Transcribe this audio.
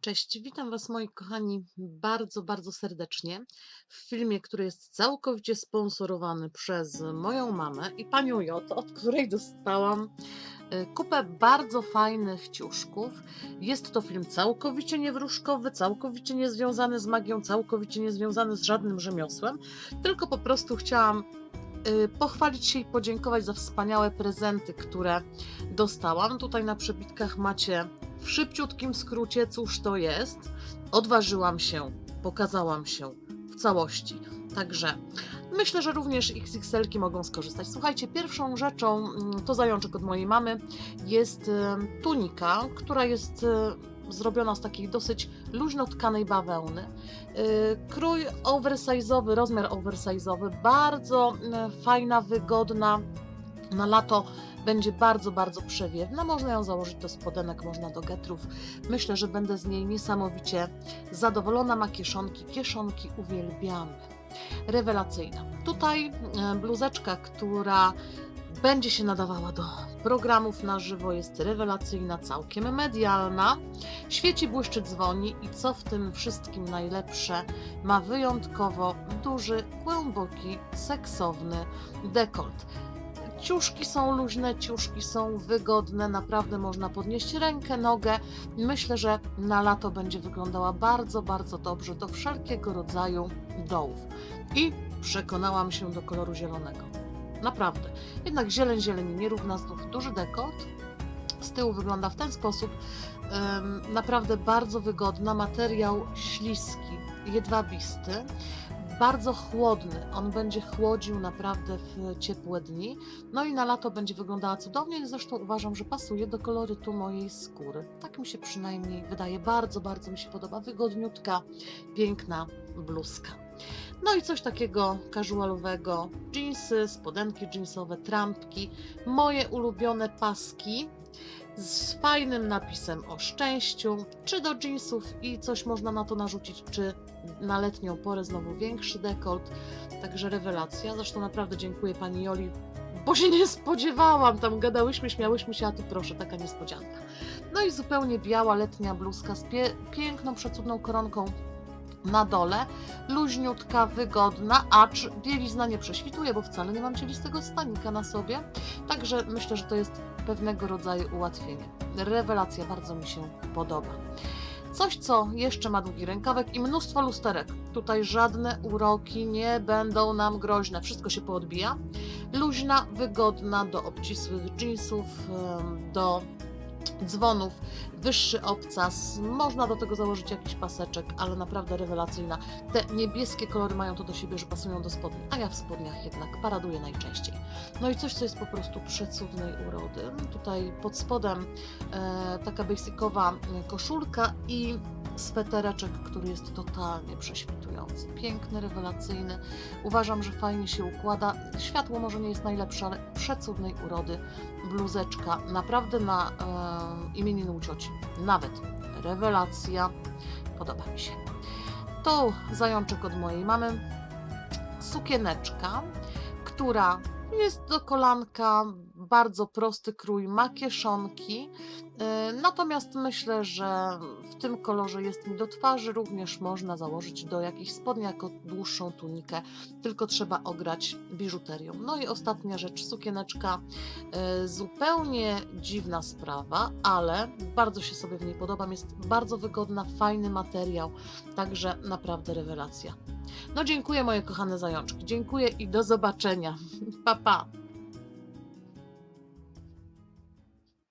Cześć, witam Was moi kochani bardzo, bardzo serdecznie w filmie, który jest całkowicie sponsorowany przez moją mamę i panią J, od której dostałam e, kupę bardzo fajnych ciuszków. Jest to film całkowicie niewróżkowy, całkowicie niezwiązany z magią, całkowicie niezwiązany z żadnym rzemiosłem, tylko po prostu chciałam e, pochwalić się i podziękować za wspaniałe prezenty, które dostałam. Tutaj na przebitkach macie w szybciutkim skrócie, cóż to jest. Odważyłam się, pokazałam się w całości. Także myślę, że również XXL-ki mogą skorzystać. Słuchajcie, pierwszą rzeczą mm, to zajączek od mojej mamy jest e, tunika, która jest e, zrobiona z takiej dosyć luźno tkanej bawełny. E, Krój oversize'owy, rozmiar oversize'owy, bardzo fajna, wygodna. Na lato będzie bardzo, bardzo przewiewna. Można ją założyć do spodenek, można do getrów. Myślę, że będę z niej niesamowicie zadowolona. Ma kieszonki, kieszonki uwielbiamy. Rewelacyjna. Tutaj e, bluzeczka, która będzie się nadawała do programów na żywo, jest rewelacyjna, całkiem medialna. Świeci, błyszczy, dzwoni i co w tym wszystkim najlepsze, ma wyjątkowo duży, głęboki, seksowny dekolt. Ciuszki są luźne, ciuszki są wygodne, naprawdę można podnieść rękę, nogę. Myślę, że na lato będzie wyglądała bardzo, bardzo dobrze do wszelkiego rodzaju dołów. I przekonałam się do koloru zielonego. Naprawdę. Jednak zieleń zieleni nierówna, znów duży dekolt. Z tyłu wygląda w ten sposób. Naprawdę bardzo wygodna, materiał śliski, jedwabisty bardzo chłodny. On będzie chłodził naprawdę w ciepłe dni. No i na lato będzie wyglądała cudownie. Zresztą uważam, że pasuje do kolorytu mojej skóry. Tak mi się przynajmniej wydaje. Bardzo, bardzo mi się podoba. Wygodniutka, piękna bluzka. No i coś takiego casualowego. Jeansy, spodenki jeansowe, trampki. Moje ulubione paski z fajnym napisem o szczęściu, czy do jeansów i coś można na to narzucić, czy na letnią porę znowu większy dekolt, także rewelacja. Zresztą naprawdę dziękuję Pani Joli, bo się nie spodziewałam, tam gadałyśmy, śmiałyśmy się, a tu proszę, taka niespodzianka. No i zupełnie biała letnia bluzka z pie- piękną, przecudną koronką na dole, luźniutka, wygodna, acz bielizna nie prześwituje, bo wcale nie mam cielistego stanika na sobie, także myślę, że to jest pewnego rodzaju ułatwienie. Rewelacja bardzo mi się podoba. Coś, co jeszcze ma długi rękawek i mnóstwo lusterek. Tutaj żadne uroki nie będą nam groźne. Wszystko się poodbija. Luźna, wygodna do obcisłych jeansów, do dzwonów, wyższy obcas. Można do tego założyć jakiś paseczek, ale naprawdę rewelacyjna. Te niebieskie kolory mają to do siebie, że pasują do spodni, a ja w spodniach jednak paraduję najczęściej. No i coś, co jest po prostu przecudnej urody. Tutaj pod spodem e, taka basicowa koszulka i swetereczek, który jest totalnie prześwitujący. Piękny, rewelacyjny. Uważam, że fajnie się układa. Światło może nie jest najlepsze, ale przecudnej urody bluzeczka. Naprawdę na e, imieniny u cioci. Nawet rewelacja. Podoba mi się. Tu zajączek od mojej mamy. Sukieneczka, która jest do kolanka, bardzo prosty krój, ma kieszonki. Yy, Natomiast myślę, że w tym kolorze jest mi do twarzy. Również można założyć do jakichś spodni jako dłuższą tunikę, tylko trzeba ograć biżuterią. No i ostatnia rzecz, sukieneczka. Yy, Zupełnie dziwna sprawa, ale bardzo się sobie w niej podobam. Jest bardzo wygodna, fajny materiał, także naprawdę rewelacja. No dziękuję moje kochane zajączki. Dziękuję i do zobaczenia. Pa pa.